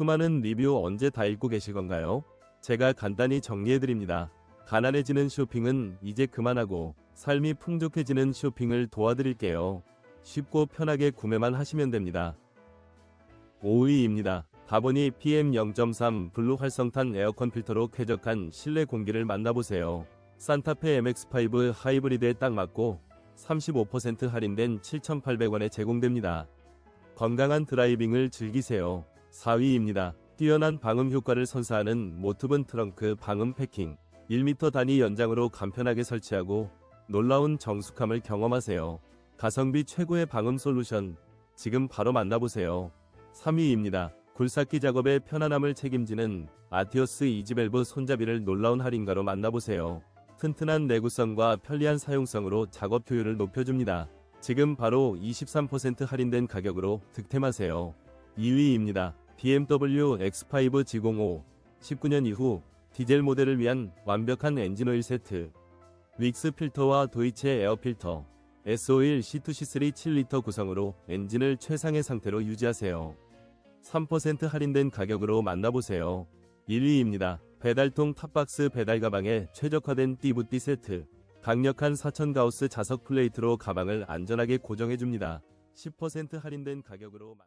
수많은 리뷰 언제 다 읽고 계실 건가요? 제가 간단히 정리해드립니다. 가난해지는 쇼핑은 이제 그만하고 삶이 풍족해지는 쇼핑을 도와드릴게요. 쉽고 편하게 구매만 하시면 됩니다. 5위입니다. 가보니 PM0.3 블루 활성탄 에어컨 필터로 쾌적한 실내 공기를 만나보세요. 산타페 MX5 하이브리드에 딱 맞고 35% 할인된 7,800원에 제공됩니다. 건강한 드라이빙을 즐기세요. 4위입니다. 뛰어난 방음 효과를 선사하는 모트븐 트렁크 방음 패킹. 1m 단위 연장으로 간편하게 설치하고 놀라운 정숙함을 경험하세요. 가성비 최고의 방음 솔루션. 지금 바로 만나보세요. 3위입니다. 굴삭기 작업의 편안함을 책임지는 아티오스 이지밸브 손잡이를 놀라운 할인가로 만나보세요. 튼튼한 내구성과 편리한 사용성으로 작업 효율을 높여줍니다. 지금 바로 23% 할인된 가격으로 득템하세요. 2위입니다. BMW X5 G05 19년 이후 디젤 모델을 위한 완벽한 엔진 오일 세트 윅스 필터와 도이체 에어 필터 S51 C2C3 7리터 구성으로 엔진을 최상의 상태로 유지하세요. 3% 할인된 가격으로 만나보세요. 1위입니다. 배달통 탑박스 배달 가방에 최적화된 띠부띠 세트. 강력한 4000 가우스 자석 플레이트로 가방을 안전하게 고정해줍니다. 10% 할인된 가격으로 만-